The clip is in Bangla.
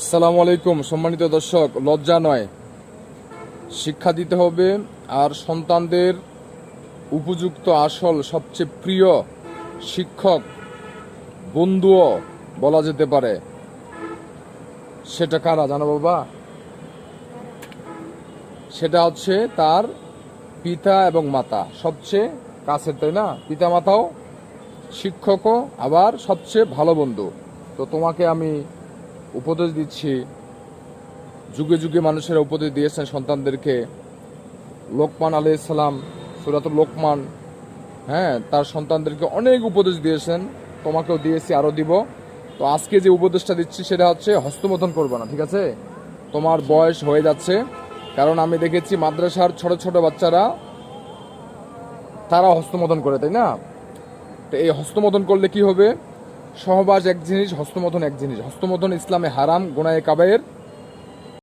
আসসালামু আলাইকুম, সম্মানিত দর্শক, লজ্জা নয়। শিক্ষা দিতে হবে আর সন্তানদের উপযুক্ত আসল, সবচেয়ে প্রিয় শিক্ষক, বন্ধুও বলা যেতে পারে। সেটা কারা, জানো বাবা? সেটা হচ্ছে তার পিতা এবং মাতা, সবচেয়ে কাছের, তাই না? পিতা মাতাও শিক্ষকও, আবার সবচেয়ে ভালো বন্ধু। তো তোমাকে আমি উপদেশ দিচ্ছি। যুগে যুগে মানুষেরা উপদেশ দিয়েছেন সন্তানদেরকে। লোকমান আলি ইসলাম সুরাতুল লোকমান হ্যাঁ তার সন্তানদেরকে অনেক উপদেশ দিয়েছেন। তোমাকেও দিয়েছি আরও দিব। তো আজকে যে উপদেশটা দিচ্ছি সেটা হচ্ছে হস্তমোধন করবে না, ঠিক আছে? তোমার বয়স হয়ে যাচ্ছে। কারণ আমি দেখেছি মাদ্রাসার ছোট ছোট বাচ্চারা, তারা হস্তমোধন করে, তাই না? তো এই হস্তমোধন করলে কি হবে? সহবাস এক জিনিস হস্তমোধন এক জিনিস। হস্তমোধন ইসলামে হারাম গোনায় কাবায়ের।